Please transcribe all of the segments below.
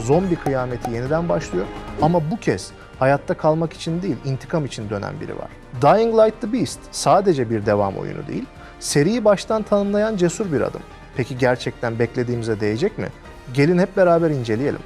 Zombi kıyameti yeniden başlıyor ama bu kez hayatta kalmak için değil, intikam için dönen biri var. Dying Light the Beast sadece bir devam oyunu değil, seriyi baştan tanımlayan cesur bir adım. Peki gerçekten beklediğimize değecek mi? Gelin hep beraber inceleyelim.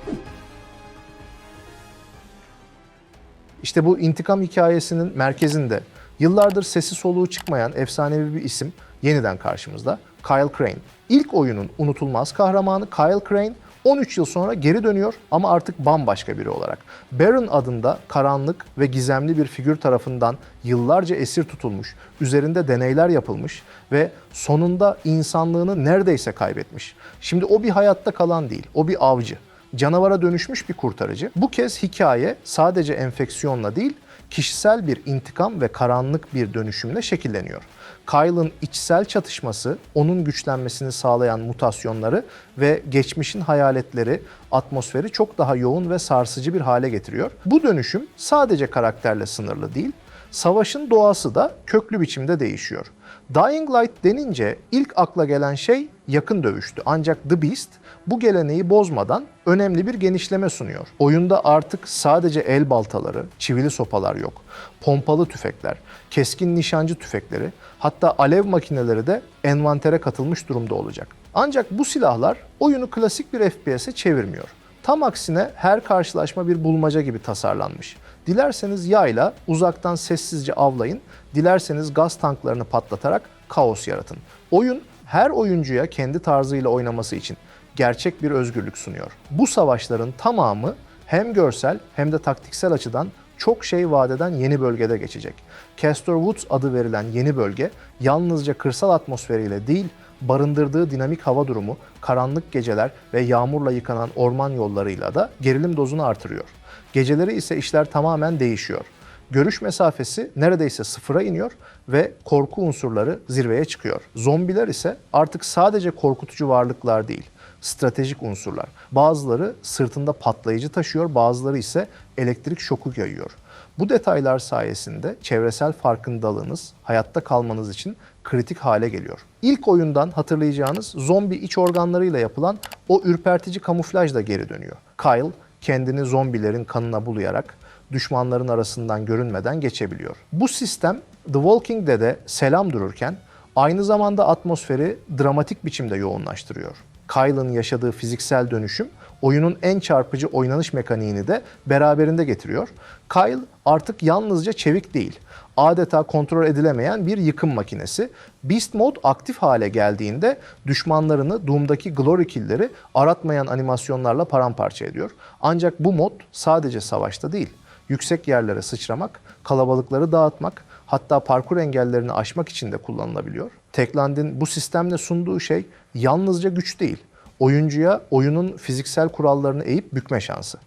İşte bu intikam hikayesinin merkezinde yıllardır sesi soluğu çıkmayan efsanevi bir isim yeniden karşımızda. Kyle Crane. İlk oyunun unutulmaz kahramanı Kyle Crane 13 yıl sonra geri dönüyor ama artık bambaşka biri olarak. Baron adında karanlık ve gizemli bir figür tarafından yıllarca esir tutulmuş, üzerinde deneyler yapılmış ve sonunda insanlığını neredeyse kaybetmiş. Şimdi o bir hayatta kalan değil, o bir avcı canavara dönüşmüş bir kurtarıcı. Bu kez hikaye sadece enfeksiyonla değil, kişisel bir intikam ve karanlık bir dönüşümle şekilleniyor. Kyle'ın içsel çatışması, onun güçlenmesini sağlayan mutasyonları ve geçmişin hayaletleri atmosferi çok daha yoğun ve sarsıcı bir hale getiriyor. Bu dönüşüm sadece karakterle sınırlı değil, savaşın doğası da köklü biçimde değişiyor. Dying Light denince ilk akla gelen şey yakın dövüştü. Ancak The Beast bu geleneği bozmadan önemli bir genişleme sunuyor. Oyunda artık sadece el baltaları, çivili sopalar yok. Pompalı tüfekler, keskin nişancı tüfekleri, hatta alev makineleri de envantere katılmış durumda olacak. Ancak bu silahlar oyunu klasik bir FPS'e çevirmiyor. Tam aksine her karşılaşma bir bulmaca gibi tasarlanmış. Dilerseniz yayla uzaktan sessizce avlayın, dilerseniz gaz tanklarını patlatarak kaos yaratın. Oyun her oyuncuya kendi tarzıyla oynaması için gerçek bir özgürlük sunuyor. Bu savaşların tamamı hem görsel hem de taktiksel açıdan çok şey vadeden yeni bölgede geçecek. Castor Woods adı verilen yeni bölge yalnızca kırsal atmosferiyle değil, barındırdığı dinamik hava durumu, karanlık geceler ve yağmurla yıkanan orman yollarıyla da gerilim dozunu artırıyor. Geceleri ise işler tamamen değişiyor. Görüş mesafesi neredeyse sıfıra iniyor ve korku unsurları zirveye çıkıyor. Zombiler ise artık sadece korkutucu varlıklar değil, stratejik unsurlar. Bazıları sırtında patlayıcı taşıyor, bazıları ise elektrik şoku yayıyor. Bu detaylar sayesinde çevresel farkındalığınız hayatta kalmanız için kritik hale geliyor. İlk oyundan hatırlayacağınız zombi iç organlarıyla yapılan o ürpertici kamuflaj da geri dönüyor. Kyle kendini zombilerin kanına bulayarak düşmanların arasından görünmeden geçebiliyor. Bu sistem The Walking Dead'e selam dururken aynı zamanda atmosferi dramatik biçimde yoğunlaştırıyor. Kyle'ın yaşadığı fiziksel dönüşüm oyunun en çarpıcı oynanış mekaniğini de beraberinde getiriyor. Kyle artık yalnızca çevik değil, adeta kontrol edilemeyen bir yıkım makinesi. Beast Mode aktif hale geldiğinde düşmanlarını Doom'daki Glory Kill'leri aratmayan animasyonlarla paramparça ediyor. Ancak bu mod sadece savaşta değil, yüksek yerlere sıçramak, kalabalıkları dağıtmak, hatta parkur engellerini aşmak için de kullanılabiliyor. Techland'in bu sistemle sunduğu şey yalnızca güç değil, oyuncuya oyunun fiziksel kurallarını eğip bükme şansı.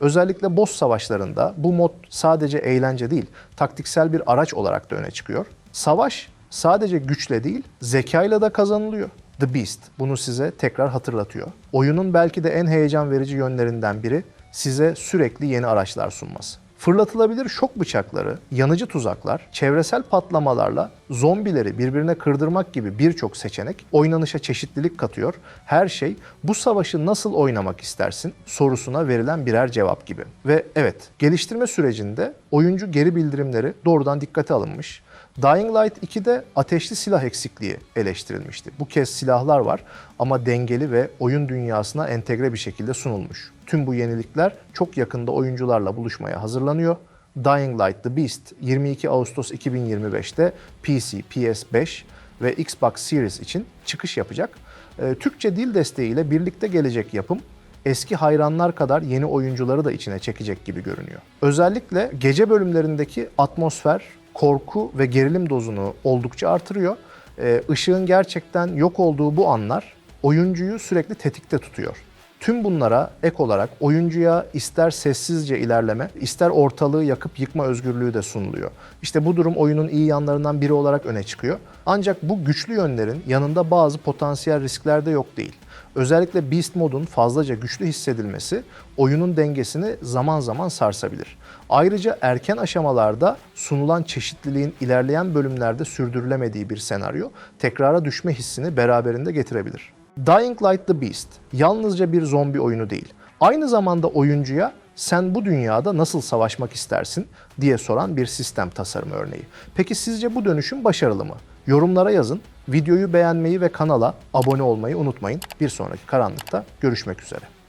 Özellikle boss savaşlarında bu mod sadece eğlence değil, taktiksel bir araç olarak da öne çıkıyor. Savaş sadece güçle değil, zekayla da kazanılıyor. The Beast bunu size tekrar hatırlatıyor. Oyunun belki de en heyecan verici yönlerinden biri size sürekli yeni araçlar sunması. Fırlatılabilir şok bıçakları, yanıcı tuzaklar, çevresel patlamalarla zombileri birbirine kırdırmak gibi birçok seçenek oynanışa çeşitlilik katıyor. Her şey bu savaşı nasıl oynamak istersin sorusuna verilen birer cevap gibi. Ve evet, geliştirme sürecinde oyuncu geri bildirimleri doğrudan dikkate alınmış. Dying Light 2'de ateşli silah eksikliği eleştirilmişti. Bu kez silahlar var ama dengeli ve oyun dünyasına entegre bir şekilde sunulmuş. Tüm bu yenilikler çok yakında oyuncularla buluşmaya hazırlanıyor. Dying Light The Beast 22 Ağustos 2025'te PC, PS5 ve Xbox Series için çıkış yapacak. Ee, Türkçe dil desteğiyle birlikte gelecek yapım eski hayranlar kadar yeni oyuncuları da içine çekecek gibi görünüyor. Özellikle gece bölümlerindeki atmosfer, korku ve gerilim dozunu oldukça artırıyor. Ee, ışığın gerçekten yok olduğu bu anlar oyuncuyu sürekli tetikte tutuyor. Tüm bunlara ek olarak oyuncuya ister sessizce ilerleme, ister ortalığı yakıp yıkma özgürlüğü de sunuluyor. İşte bu durum oyunun iyi yanlarından biri olarak öne çıkıyor. Ancak bu güçlü yönlerin yanında bazı potansiyel riskler de yok değil. Özellikle Beast modun fazlaca güçlü hissedilmesi oyunun dengesini zaman zaman sarsabilir. Ayrıca erken aşamalarda sunulan çeşitliliğin ilerleyen bölümlerde sürdürülemediği bir senaryo tekrara düşme hissini beraberinde getirebilir. Dying Light the Beast yalnızca bir zombi oyunu değil. Aynı zamanda oyuncuya sen bu dünyada nasıl savaşmak istersin diye soran bir sistem tasarımı örneği. Peki sizce bu dönüşüm başarılı mı? Yorumlara yazın. Videoyu beğenmeyi ve kanala abone olmayı unutmayın. Bir sonraki karanlıkta görüşmek üzere.